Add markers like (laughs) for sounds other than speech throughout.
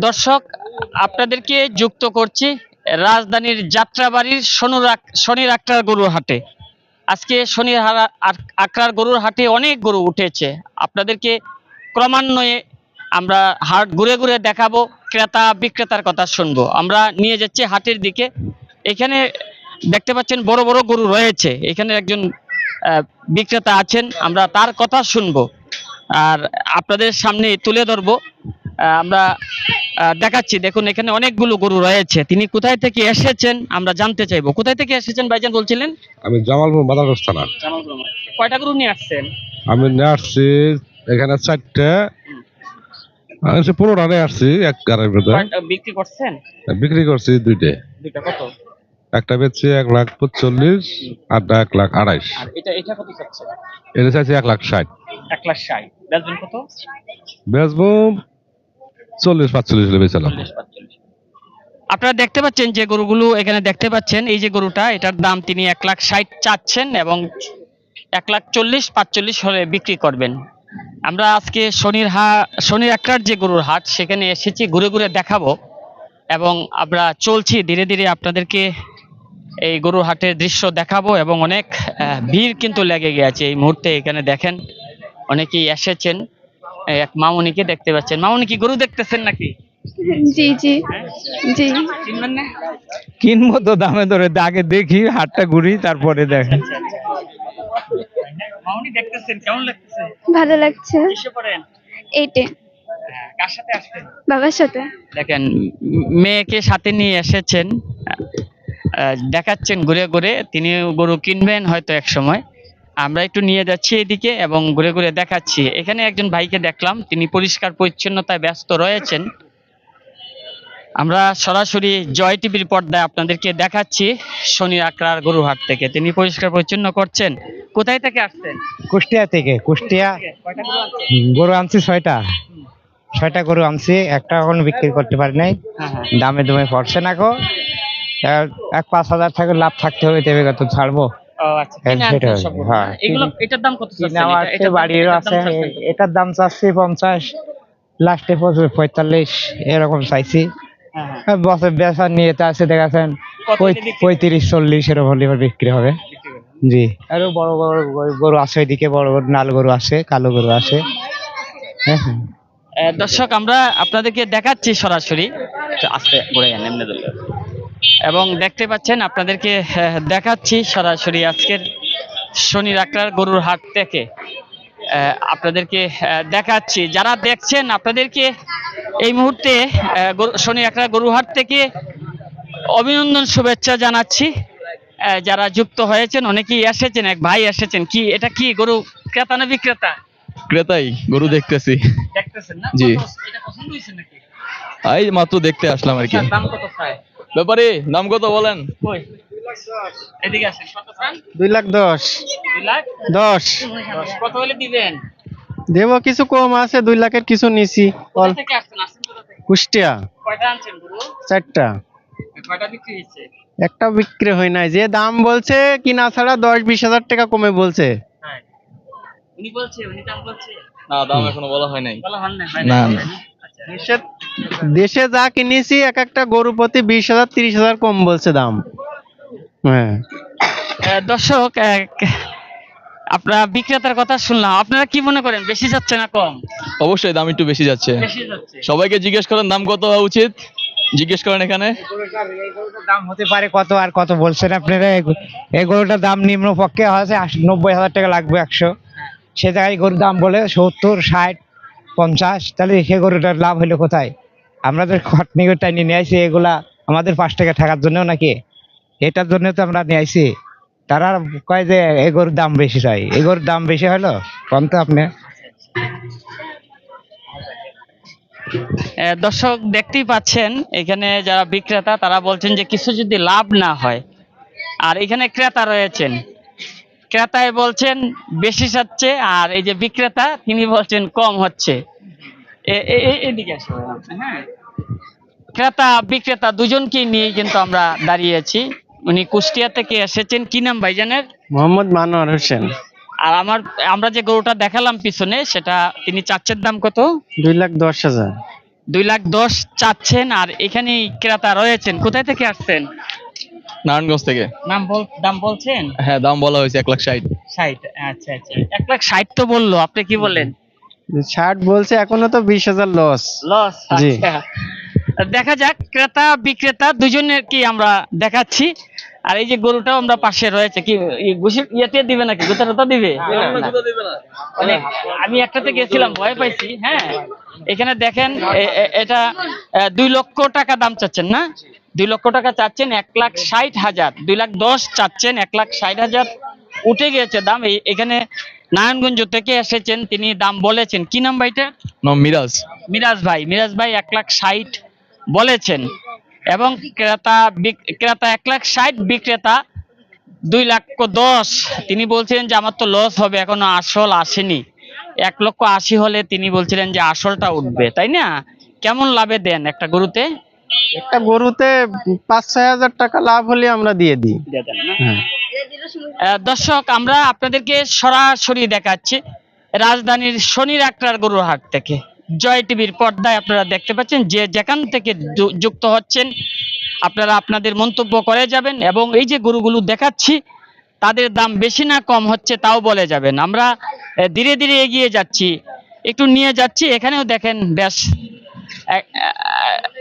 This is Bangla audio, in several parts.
দর্শক, আপনাদেরকে যুক্ত করছি রাজধানীর যাত্রাবাড়ির আক- শনির আক্রার গরুর হাটে। আজকে শনির আক্রার গরুর হাটে অনেক গরু উঠেছে। আপনাদেরকে ক্রমান্বয়ে আমরা হাট ঘুরে ঘুরে দেখাবো, ক্রেতা বিক্রেতার কথা শুনব। আমরা নিয়ে যাচ্ছি হাটের দিকে। এখানে দেখতে পাচ্ছেন বড় বড় গরু রয়েছে। এখানে একজন বিক্রেতা আছেন। আমরা তার কথা শুনব। আর আপনাদের সামনে তুলে ধরবো। আমরা দেখাচ্ছি। দেখুন এখানে অনেকগুলো গরু রয়েছে। তিনি কোথায় থেকে এসেছেন আমরা জানতে চাইব। কোথায় থেকে এসেছেন ভাইজান বলছিলেন? আমি জামালপুর বাজার থানা কয়টা গরু নিয়ে আসছেন? আমি নিয়ে আসছি এখানে চারটে। আমি সে পনেরোটা নিয়ে আসছি এক গাড়ির মধ্যে বিক্রি করছেন? বিক্রি করছি দুইটে। দুইটা কত? একটা বেচছি এক লাখ পঁচল্লিশ এক লাখ আড়াইশ। এটা এটা কত চাচ্ছে? এটা চাইছি এক লাখ ষাট। এক লাখ ষাট। বেচবেন কত? বেচবো চল্লিশ পাঁচচল্লিশ আপনারা দেখতে পাচ্ছেন যে গরুগুলো এখানে দেখতে পাচ্ছেন, এই যে গরুটা, এটার দাম তিনি এক লাখ ষাট চাচ্ছেন এবং এক লাখ চল্লিশ পাঁচচল্লিশ হলে বিক্রি করবেন। আমরা আজকে শনির হা, শনির একটার যে গরুর হাট, সেখানে এসেছি, ঘুরে ঘুরে দেখাবো এবং আমরা চলছি, ধীরে ধীরে আপনাদেরকে এই গরুর হাটের দৃশ্য দেখাবো এবং অনেক ভিড় কিন্তু লেগে গেছে এই মুহূর্তে এখানে দেখেন, অনেকেই এসেছেন। এক মামুনিকে দেখতে পাচ্ছেন। মামুনি কি গরু দেখতেছেন নাকি? জি জি। জি। চিনবেন না? কিনবো তো দামে ধরে আগে দেখি হাটটা ঘুরি তারপরে দেখেন মামুনি দেখতেছেন কেমন লাগতেছে? ভালো লাগছে। কিসে পড়েন? এইটে। হ্যাঁ, কার সাথে আসছেন বাবার সাথে। দেখেন মেয়েকে সাথে নিয়ে এসেছেন। আহ, দেখাচ্ছেন ঘুরে ঘুরে তিনি গরু কিনবেন হয়তো এক সময়। আমরা একটু নিয়ে যাচ্ছি এদিকে এবং ঘুরে ঘুরে দেখাচ্ছি। এখানে একজন ভাইকে দেখলাম তিনি পরিষ্কার পরিচ্ছন্নতায় ব্যস্ত রয়েছেন। আমরা সরাসরি জয় টিভির পর্দায় আপনাদেরকে দেখাচ্ছি শনি আকরার গরুহাট থেকে। তিনি পরিষ্কার পরিচ্ছন্ন করছেন। কোথায় থেকে আসছেন? কুষ্টিয়া থেকে কুষ্টিয়া। গরু আনছি ছয়টা। ছয়টা গরু আনছি একটা এখন বিক্রি করতে পারি নাই। হ্যাঁ হ্যাঁ। দামে দামে পড়ছে না গো। এক- এক পাঁচ হাজার টাকা লাভ থাকতে হবে তবে কত ছাড়বো। ও আচ্ছা হ্যাঁ, কিনে হ্যাঁ। এগুলো এটার দাম কত চাচ্ছেন? এটা- আছে এটার দাম- বাড়িরও আছে। দাম চাচ্ছেন? কত? এটার দাম চাচ্ছি পঞ্চাশ লাস্টে এরকম চাইছি। হ্যাঁ, হ্যাঁ, বছর বেচা নিয়ে তো আছে পঁয়ত্রিশ চল্লিশ এরকম হলে এবার বিক্রি হবে। জি। আরও বড় বড় গরু- আছে ওইদিকে বড় বড় লাল গরু আছে কালো গরু আছে। হ্যাঁ দর্শক আমরা আপনাদেরকে দেখাচ্ছি সরাসরি। আস্তে ঘুরে যান এমনি। এবং দেখতে পাচ্ছেন আপনাদেরকে দেখাচ্ছি সরাসরি আজকের শনি রাকড়ার গরুর হাট থেকে। আপনাদেরকে দেখাচ্ছি। যারা দেখছেন আপনাদেরকে এই মুহূর্তে শনি রাকড়ার গরুর হাট থেকে অভিনন্দন শুভেচ্ছা জানাচ্ছি। যারা যুক্ত হয়েছেন অনেকেই এসেছেন এক ভাই এসেছেন। কি এটা কি গরু ক্রেতা না বিক্রেতা? ক্রেতাই গরু দেখতেছি। দেখতেছেন না? জি। এটা পছন্দ হয়েছে নাকি? এই মাত্র দেখতে আসলাম আর কি। দাম কত চায়? ব্যাপারে দাম কত বলেন? দুই লাখ দশ। লাখ? দশ। কত হলে দিবেন? দেব কিছু কম আছে দুই লাখের কিছু নিছি। কোথা থেকে আসছেন? আসছেন কোথা থেকে? কুষ্টিয়া। চারটা। একটা বিক্রি হয় নাই। যে দাম বলছে কিনা ছাড়া দশ বিশ হাজার টাকা কমে বলছে। হ্যাঁ। উনি বলছে উনি দাম বলছে। না দাম এখনও বলা হয় নাই। বলা না না। আচ্ছা। দেশে যা কিনেছি এক একটা গরু প্রতি বিশ হাজার তিরিশ হাজার কম বলছে দাম। হ্যাঁ। দর্শক এক- আপনারা বিক্রেতার কথা শুনলাম। আপনারা কি মনে করেন বেশি যাচ্ছে না কম? অবশ্যই দাম একটু বেশি যাচ্ছে। সবাইকে জিজ্ঞেস করেন দাম কত হওয়া উচিত? জিজ্ঞেস করেন এখানে। দাম হতে পারে কত আর কত বলছেন আপনারা? এই গরুটার দাম নিম্ন পক্ষে আছে নব্বই হাজার টাকা লাগবে একশো। সে জায়গায় গরুর দাম বলে সত্তর ষাট পঞ্চাশ। তাহলে সে গরুটার লাভ হলো কোথায়? আমরা তো খটনি করে টাইনি নিয়ে আসি এগুলা আমাদের পাঁচ টাকা থাকার জন্য নাকি? এটার জন্য তো আমরা নিয়ে আসি তারা কয় যে এগোর দাম বেশি চাই। এগোর দাম বেশি হলো? কম তো আপনি? দর্শক দেখতেই পাচ্ছেন, এখানে যারা বিক্রেতা, তারা বলছেন যে কিছু যদি লাভ না হয়, আর এখানে ক্রেতা রয়েছেন। ক্রেতায় বলছেন বেশি যাচ্ছে আর এই যে বিক্রেতা, তিনি বলছেন কম হচ্ছে। এদিকে হ্যাঁ। ক্রেতা বিক্রেতা দুজনকে নিয়ে কিন্তু আমরা দাঁড়িয়েছি। উনি কুষ্টিয়া থেকে এসেছেন। কি নাম ভাইজানের? মোহাম্মদ মানোয়ার হোসেন। আর আমার আমরা যে গরুটা দেখালাম পিছনে সেটা তিনি চাচ্ছের দাম কত? দুই লাখ দশ হাজার। দুই লাখ দশ চাচ্ছেন আর এখানে ক্রেতা রয়েছেন। কোথায় থেকে আসছেন? নারায়ণগঞ্জ থেকে। নাম বল দাম বলছেন? হ্যাঁ দাম বলা হয়েছে এক লাখ ষাট। ষাট আচ্ছা আচ্ছা। এক লাখ ষাট তো বলল আপনি কি বললেন ষাট বলছে এখনও তো বিশ হাজার লস লস জি। দেখা যাক ক্রেতা বিক্রেতা দুজনের কি আমরা দেখাচ্ছি। আর এই যে গরুটাও আমরা পাশে রয়েছে কি ঘুষি ইয়েতে দিবে নাকি? গুতা টুতা দিবে? অনেক আমি একটাতে গেছিলাম ভয় পাইছি হ্যাঁ। এখানে দেখেন এটা দুই লক্ষ টাকা দাম চাচ্ছেন না? দুই লক্ষ টাকা চাচ্ছেন এক লাখ ষাট হাজার। দুই লাখ দশ চাচ্ছেন এক লাখ ষাট হাজার। উঠে গিয়েছে দাম এই এখানে নারায়ণগঞ্জ থেকে এসেছেন তিনি দাম বলেছেন। কি নাম ভাইটা নাম মিরাজ। মিরাজ ভাই মিরাজ ভাই এক লাখ ষাট বলেছেন এবং ক্রেতা ক্রেতা এক লাখ ষাট বিক্রেতা দুই লক্ষ দশ। তিনি বলছিলেন যে আমার তো লস হবে এখনও আসল আসেনি। এক লক্ষ আশি হলে তিনি বলছিলেন যে আসলটা উঠবে। তাই না? কেমন লাভে দেন একটা গরুতে? একটা গরুতে পাঁচ ছয় হাজার টাকা লাভ হলে আমরা দিয়ে দিই? আহ, দর্শক, আমরা আপনাদেরকে সরাসরি দেখাচ্ছি রাজধানীর শনির আক্রার গরুর হাট থেকে। জয় টিভির পর্দায় আপনারা দেখতে পাচ্ছেন, যে যেখান থেকে যুক্ত হচ্ছেন, আপনারা আপনাদের মন্তব্য করে যাবেন এবং এই যে গরুগুলো দেখাচ্ছি, তাদের দাম বেশি না কম হচ্ছে তাও বলে যাবেন। আমরা ধীরে ধীরে এগিয়ে যাচ্ছি, একটু নিয়ে যাচ্ছি, এখানেও দেখেন বেশ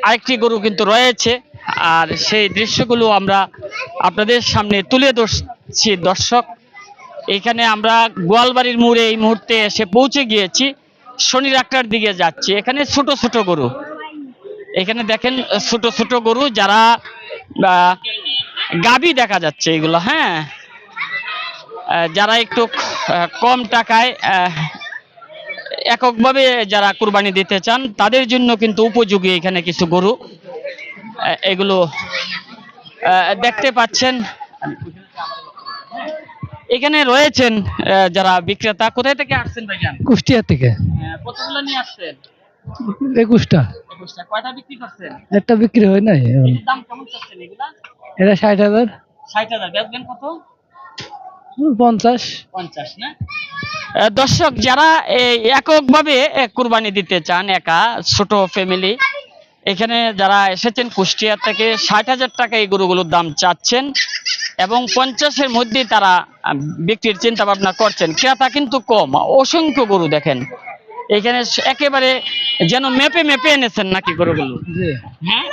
আরেকটি গরু কিন্তু রয়েছে, আর সেই দৃশ্যগুলো আমরা আপনাদের সামনে তুলে ধরছি দর্শক, এখানে আমরা গোয়ালবাড়ির মোড়ে এই মুহূর্তে এসে পৌঁছে গিয়েছি। শনি রাখটার দিকে যাচ্ছি। এখানে ছোট ছোট গরু। এখানে দেখেন, ছোট ছোট গরু যারা গাভী দেখা যাচ্ছে এগুলো হ্যাঁ? যারা একটু কম টাকায় এককভাবে যারা কুরবানি দিতে চান, তাদের জন্য কিন্তু উপযোগী এখানে কিছু গরু। এগুলো দেখতে পাচ্ছেন। এখানে রয়েছেন যারা বিক্রেতা। কোথায় থেকে আসছেন ভাইজান? কুষ্টিয়া থেকে। কতগুলো নিয়ে আসছেন? একুশটা। কয়টা বিক্রি করছেন? একটা বিক্রি হয় নাই দাম কেমন চাচ্ছেন এগুলা? এটা ষাট হাজার। ষাট হাজার। বেচবেন কত? পঞ্চাশ। পঞ্চাশ না? দর্শক যারা এককভাবে কুরবানি দিতে চান একা ছোট ফ্যামিলি এখানে যারা এসেছেন কুষ্টিয়া থেকে ষাট হাজার টাকা এই গরুগুলোর দাম চাচ্ছেন। এবং পঞ্চাশের মধ্যে তারা বিক্রির চিন্তা ভাবনা করছেন। ক্রেতা কিন্তু কম। অসংখ্য গরু দেখেন। এখানে একেবারে যেন মেপে মেপে এনেছেন নাকি গরুগুলো। হ্যাঁ?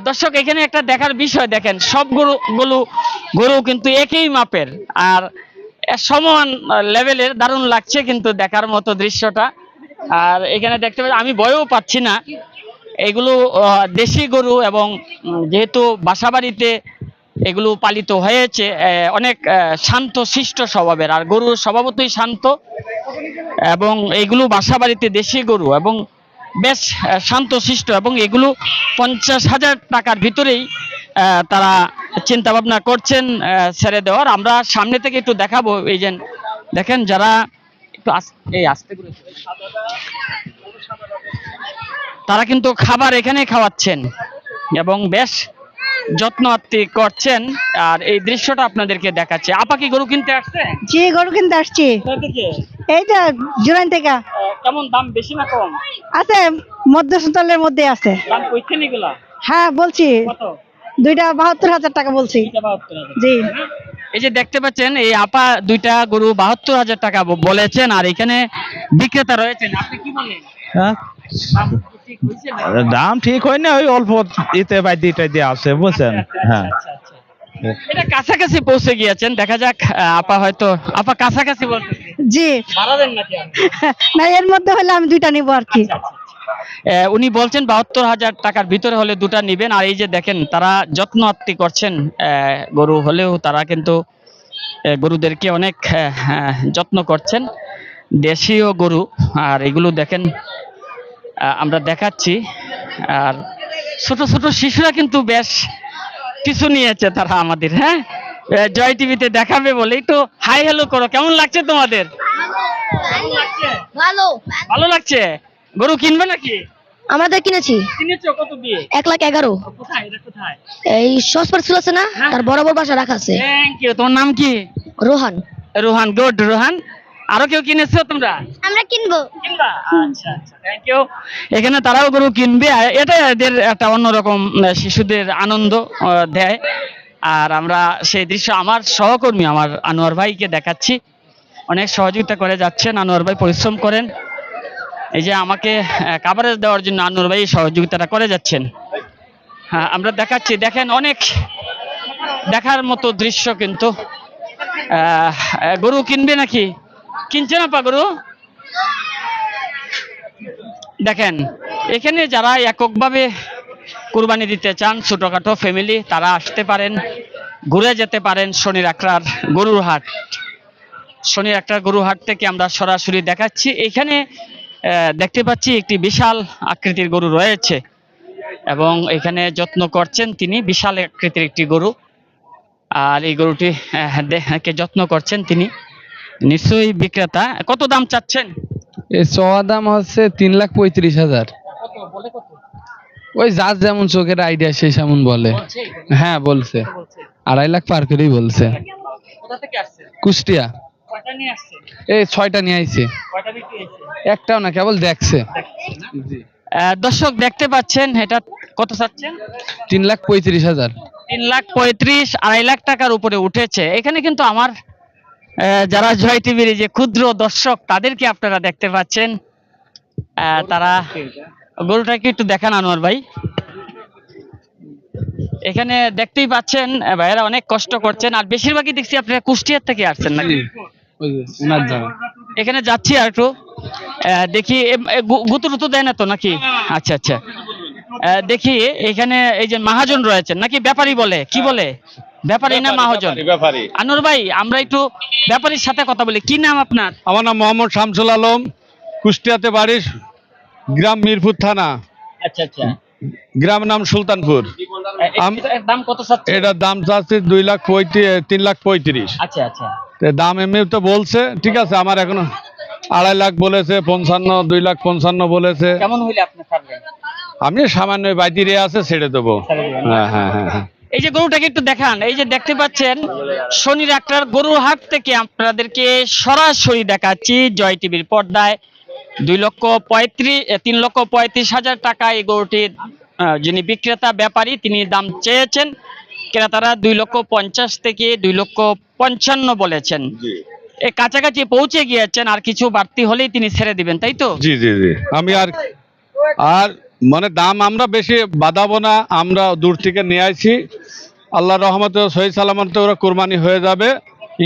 দর্শক এখানে একটা দেখার বিষয় দেখেন। সব গরু গরু গরু কিন্তু একই মাপের। আর সমান লেভেলের দারুণ লাগছে কিন্তু দেখার মতো দৃশ্যটা। আর এখানে দেখতে পাচ্ছি আমি ভয়ও পাচ্ছি না। এগুলো দেশি গরু এবং যেহেতু বাসাবাড়িতে এগুলো পালিত হয়েছে অনেক শান্ত, শিষ্ট স্বভাবের। আর গরু স্বভাবতই শান্ত এবং এগুলো বাসা বাড়িতে দেশি গরু এবং বেশ শান্ত শান্তশিষ্ট এবং এগুলো পঞ্চাশ হাজার টাকার ভিতরেই তারা চিন্তা ভাবনা করছেন ছেড়ে দেওয়ার। আমরা সামনে থেকে একটু দেখাবো এই যে, দেখেন যারা একটু এই আস্তে করে। তারা কিন্তু খাবার এখানে খাওয়াচ্ছেন এবং বেশ যত্ন আত্মি করছেন। আর এই দৃশ্যটা আপনাদেরকে দেখাচ্ছে। আপা কি গরু কিনতে আসছে? জি গরু কিনতে আসছি। এই তো জুরাইন থেকে। কেমন দাম বেশি না কম? আছে মধ্যস্থলের মধ্যে আছে। দাম কইছেন এগুলা? হ্যাঁ বলছি। কত? দুইটা বাহাত্তর হাজার টাকা বলছি। জি। এই যে দেখতে পাচ্ছেন এই আপা দুইটা গরু বাহাত্তর হাজার টাকা বলেছেন আর এখানে বিক্রেতা রয়েছেন। আপনি কি বলেন? না? দাম ঠিক হয় না ওই অল্প ইতে বাই দিতে দিয়ে আছে বুঝছেন? হ্যাঁ। আচ্ছা, আচ্ছা। এটা কাছাকাছি পৌঁছে গিয়েছেন দেখা যাক আপা হয়তো আপা কাছাকাছি জি। বাড়াবেন নাকি (laughs) না এর মধ্যে হলে আমি দুইটা নিবো আর কি। উনি বলছেন বাহাত্তর হাজার টাকার ভিতরে হলে দুটা নিবেন আর এই যে দেখেন তারা যত্ন আত্মি করছেন আহ, গরু হলেও তারা কিন্তু গরুদেরকে অনেক যত্ন করছেন। দেশীয় গরু আর এগুলো দেখেন আমরা দেখাচ্ছি। আর ছোট ছোট শিশুরা কিন্তু বেশ কিছু নিয়েছে তারা আমাদের হ্যাঁ? জয় টিভিতে দেখাবে বলে। একটু হাই হ্যালো করো কেমন লাগছে তোমাদের? ভালো। লাগছে? গরু কিনবে নাকি? আমাদের কিনেছি। কিনেছো? কত দিয়ে? এক লাখ এগারো। কোথায়? এটা কোথায়? এই সসপার ছিল আছে না? তার বরাবর বাসা রাখা আছে। থ্যাংক ইউ তোমার নাম কি? রোহান। রোহান গুড রোহান। আরও কেউ কিনেছো তোমরা? আমরা কিনবো। কিনবা? আচ্ছা আচ্ছা থ্যাংক ইউ এখানে তারাও গরু কিনবে আর এটা এদের একটা অন্যরকম শিশুদের আনন্দ দেয়। আর আমরা সেই দৃশ্য আমার সহকর্মী আমার আনোয়ার ভাইকে দেখাচ্ছি। অনেক সহযোগিতা করে যাচ্ছেন আনোয়ার ভাই পরিশ্রম করেন। এই যে আমাকে কাভারেজ দেওয়ার জন্য আনোয়ার ভাই সহযোগিতাটা করে যাচ্ছেন। হ্যাঁ আমরা দেখাচ্ছি। দেখেন অনেক দেখার মতো দৃশ্য কিন্তু। গরু কিনবে নাকি? কিনছে না গরু? দেখেন, এখানে যারা এককভাবে কুরবানি দিতে চান, ছোটখাটো ফ্যামিলি তারা আসতে পারেন, ঘুরে যেতে পারেন শনির আকড়ার গরুর হাট। শনির আকড়ার গরুর হাট থেকে আমরা সরাসরি দেখাচ্ছি। এখানে দেখতে পাচ্ছি একটি বিশাল আকৃতির গরু রয়েছে এবং এখানে যত্ন করছেন তিনি, বিশাল আকৃতির একটি গরু। আর এই গরুটি যত্ন করছেন তিনি। নিশ্চয়ই বিক্রেতা। কত দাম চাচ্ছেন? এই চওয়া দাম হচ্ছে তিন লাখ পঁয়ত্রিশ হাজার। ওই যার যেমন চোখের আইডিয়া সেই সেমন বলে। হ্যাঁ বলছে। আড়াই লাখ পার করেই বলছে। কুষ্টিয়া। এই ছয়টা নিয়ে আইছে। একটাও না কেবল দেখছে। দর্শক দেখতে পাচ্ছেন এটা কত চাচ্ছেন? তিন লাখ পঁয়ত্রিশ হাজার। তিন লাখ পঁয়ত্রিশ আড়াই লাখ টাকার উপরে উঠেছে। এখানে কিন্তু আমার যারা জয় টিভির যে ক্ষুদ্র দর্শক তাদেরকে আপনারা দেখতে পাচ্ছেন। তারা গরুটাকে একটু দেখান আনোয়ার ভাই। এখানে দেখতেই পাচ্ছেন ভাইয়েরা অনেক কষ্ট করছেন। আর বেশিরভাগই দেখছি আপনারা কুষ্টিয়ার থেকে আসছেন নাকি? এখানে যাচ্ছি আর একটু। দেখি গুতু টুতু দেয় না তো নাকি? আচ্ছা আচ্ছা। দেখি এখানে এই যে মহাজন রয়েছেন নাকি ব্যাপারী বলে? কি বলে? ব্যাপারী না মহাজন? ব্যাপারী আনোর ভাই আমরা একটু ব্যাপারীর সাথে কথা বলি। কি নাম আপনার? আমার নাম মোহাম্মদ শামসুল আলম কুষ্টিয়াতে বাড়ি গ্রাম মিরপুর থানা। আচ্ছা আচ্ছা। গ্রাম নাম সুলতানপুর। আম- এর দাম কত চাচ্ছে এটার দাম চাচ্ছি দুই লাখ পঁয়ত্রিশ তিন লাখ পঁয়ত্রিশ। আচ্ছা আচ্ছা। দাম এমনি তো বলছে ঠিক আছে আমার এখনও আড়াই লাখ বলেছে পঞ্চান্ন দুই লাখ পঞ্চান্ন বলেছে। কেমন হইলে আপনি আমি সামান্য বাইরে আছে ছেড়ে দেবো। হ্যাঁ হ্যাঁ হ্যাঁ হ্যাঁ। এই যে গরুটাকে একটু দেখান এই যে দেখতে পাচ্ছেন শনির একটার গরুর হাট থেকে আপনাদেরকে সরাসরি দেখাচ্ছি জয় টিভির পর্দায়। দুই লক্ষ পঁয়ত্রিশ তিন লক্ষ পঁয়ত্রিশ হাজার টাকা এই গরুটির যিনি বিক্রেতা ব্যাপারী তিনি দাম চেয়েছেন। ক্রেতারা দুই লক্ষ পঞ্চাশ থেকে দুই লক্ষ পঞ্চান্ন বলেছেন। এ কাছাকাছি পৌঁছে গিয়েছেন আর কিছু বাড়তি হলেই তিনি ছেড়ে দিবেন তাই তো? জি জি জি। আমি আর আর মানে দাম আমরা বেশি বাঁধাবো না আমরা দূর থেকে নিয়ে আসি আল্লাহ রহমতে সহি সালামতে ওরা কোরবানি হয়ে যাবে।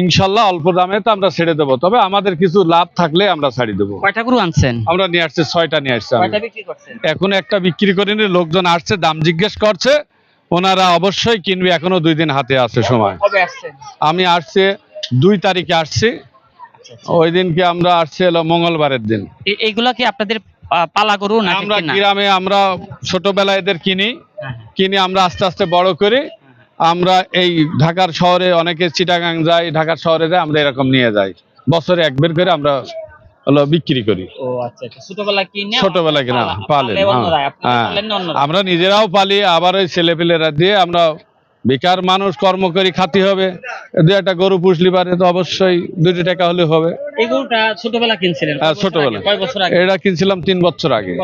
ইনশাল্লাহ অল্প দামে তো আমরা ছেড়ে দেবো। তবে আমাদের কিছু লাভ থাকলে আমরা ছাড়ি দেবো। কয়টা গরু আনছেন? আমরা নিয়ে আসছি ছয়টা নিয়ে আসছি এখন একটা বিক্রি করিনি লোকজন আসছে দাম জিজ্ঞেস করছে। ওনারা অবশ্যই কিনবে এখনও দুই দিন হাতে আছে সময়। আমি আসছে দুই তারিখে আসছি। আচ্ছা, ওই দিনকে আমরা আসছি হলো মঙ্গলবারের দিন। এইগুলা কি আপনাদের পালা গরু নাকি আমরা গ্রামে আমরা ছোটবেলায় এদের কিনি হ্যাঁ, কিনে আমরা আস্তে আস্তে বড় করি। আমরা এই ঢাকার শহরে অনেকে চিটাগাং যাই ঢাকার শহরে যায় আমরা এরকম নিয়ে যাই। বছরে একবার করে আমরা হলো বিক্রি করি। ও আচ্ছা আচ্ছা। ছোটবেলা কিনে ছোটবেলায় কিনা পালেন হ্যাঁ, হ্যাঁ। না অন্যরা? আমরা নিজেরাও পালি আবার ওই ছেলেপেলেরা দিয়ে আমরা বেকার মানুষ কর্ম করি খাতি হবে। দু একটা গরু পুষলি পারে তো অবশ্যই দুটি টাকা হলে হবে। এই গরুটা ছোটবেলা কিনছিলেন? হ্যাঁ ছোটবেলা। এটা কিনছিলাম তিন বছর আগে।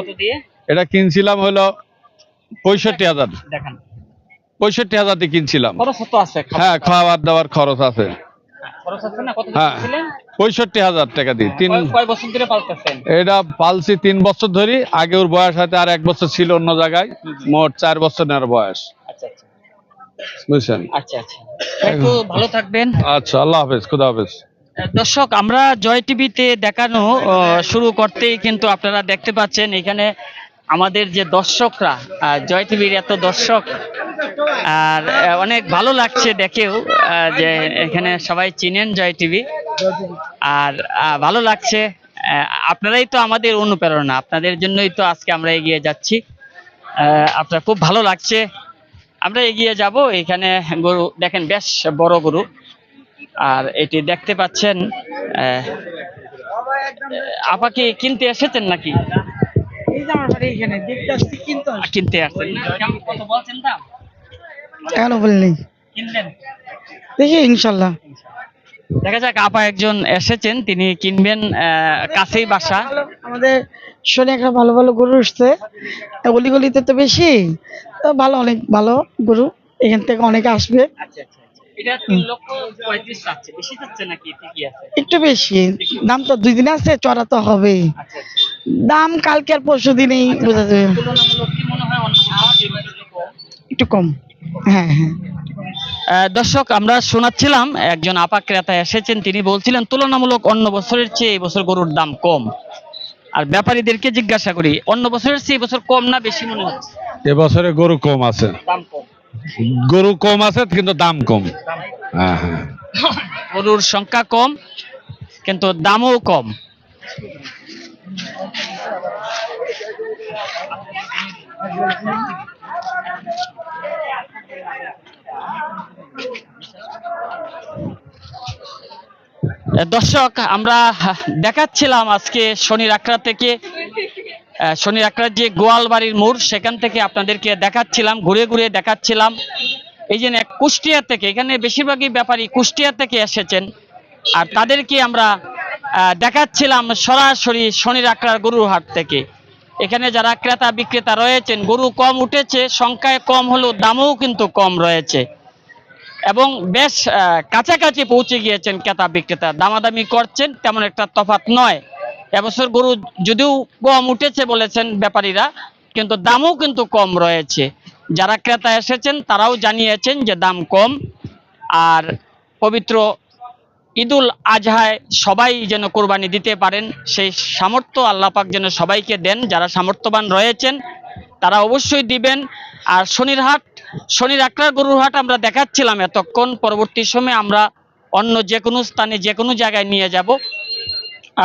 এটা কিনছিলাম হলো পঁয়ষট্টি হাজার। পঁয়ষট্টি হাজার দিয়ে কিনছিলাম। হ্যাঁ খাওয়ার দাওয়ার খরচ আছে। কত হ্যাঁ পঁয়ষট্টি হাজার টাকা দিয়ে। তিন বছর ধরে পালতেছেন? এটা পালছি তিন বছর ধরি। আগে ওর বয়স হয়তো আর এক বছর ছিল অন্য জায়গায়। মোট চার বছর নেওয়ার বয়স। আচ্ছা আচ্ছা। বুঝছেন? আচ্ছা আচ্ছা। একটু ভালো থাকবেন। আচ্ছা আল্লাহ হাফেজ খুদা হাফেজ। দর্শক আমরা জয় টিভিতে দেখানো শুরু করতেই কিন্তু আপনারা দেখতে পাচ্ছেন এখানে আমাদের যে দর্শকরা জয় টিভির এত দর্শক আর অনেক ভালো লাগছে দেখেও যে এখানে সবাই চিনেন জয় টিভি। আর ভালো লাগছে আপনারাই তো আমাদের অনুপ্রেরণা আপনাদের জন্যই তো আজকে আমরা এগিয়ে যাচ্ছি। আপনার খুব ভালো লাগছে। আমরা এগিয়ে যাব। এখানে গরু দেখেন বেশ বড় গরু। আর এটি দেখতে পাচ্ছেন আপাকে কিনতে এসেছেন নাকি? কিনতে আসছেন না? কেমন কত বলছেন দাম? এখনও বলিনি। কিনলেন? দেখি ইনশাল্লাহ। দেখা যাক আপা একজন এসেছেন তিনি কিনবেন কাছেই বাসা। আমাদের শনি একটা ভালো ভালো গরু উঠছে। অলি গলিতে তো বেশি তো ভালো অনেক ভালো গরু এখান থেকে অনেকে আসবে। আচ্ছা আচ্ছা আচ্ছা। একটু বেশি দাম তো দুই দিন আছে চড়া তো হবেই। দাম কালকে আর পরশু দিনেই বোঝা যাবে? একটু কম হ্যাঁ হ্যাঁ। দর্শক আমরা শোনাচ্ছিলাম একজন আপা ক্রেতা এসেছেন তিনি বলছিলেন তুলনামূলক অন্য বছরের চেয়ে এই বছর গরুর দাম কম। আর ব্যাপারীদেরকে জিজ্ঞাসা করি অন্য বছরের চেয়ে এই বছর কম না বেশি মনে হচ্ছে? এবছরে গরু কম আছে। দাম কম। গরু কম আছে কিন্তু দাম কম। হ্যাঁ হ্যাঁ। গরুর সংখ্যা কম কিন্তু দামও কম। দর্শক, আমরা দেখাচ্ছিলাম আজকে শনির আখড়া থেকে শনির আখড়ার যে গোয়ালবাড়ির মোড়, সেখান থেকে আপনাদেরকে দেখাচ্ছিলাম, ঘুরে ঘুরে দেখাচ্ছিলাম। এই যে কুষ্টিয়া থেকে, এখানে বেশিরভাগই ব্যাপারী কুষ্টিয়া থেকে এসেছেন। আর তাদেরকে আমরা দেখাচ্ছিলাম সরাসরি শনির আখড়ার গরুর হাট থেকে। এখানে যারা ক্রেতা বিক্রেতা রয়েছেন, গরু কম উঠেছে, সংখ্যায় কম হলেও দামও কিন্তু কম রয়েছে। এবং বেশ কাছাকাছি পৌঁছে গিয়েছেন ক্রেতা বিক্রেতা, দামাদামি করছেন, তেমন একটা তফাৎ নয়। এবছর গরু যদিও কম উঠেছে বলেছেন ব্যাপারীরা, কিন্তু দামও কিন্তু কম রয়েছে। যারা ক্রেতা এসেছেন, তারাও জানিয়েছেন যে দাম কম। আর পবিত্র ঈদুল আজহায় সবাই যেন কোরবানি দিতে পারেন, সেই সামর্থ্য আল্লাহ পাক যেন সবাইকে দেন, যারা সামর্থ্যবান রয়েছেন, তারা অবশ্যই দিবেন। আর শনির হাট শনির আখড়ার গরুর হাট আমরা দেখাচ্ছিলাম এতক্ষণ, পরবর্তী সময়ে আমরা অন্য যে কোনো স্থানে যে কোনো জায়গায় নিয়ে যাব।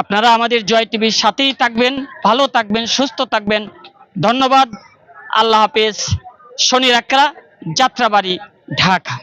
আপনারা আমাদের জয় টিভির সাথেই থাকবেন, ভালো থাকবেন, সুস্থ থাকবেন। ধন্যবাদ, আল্লাহ হাফেজ শনির আখড়া যাত্রাবাড়ি, ঢাকা।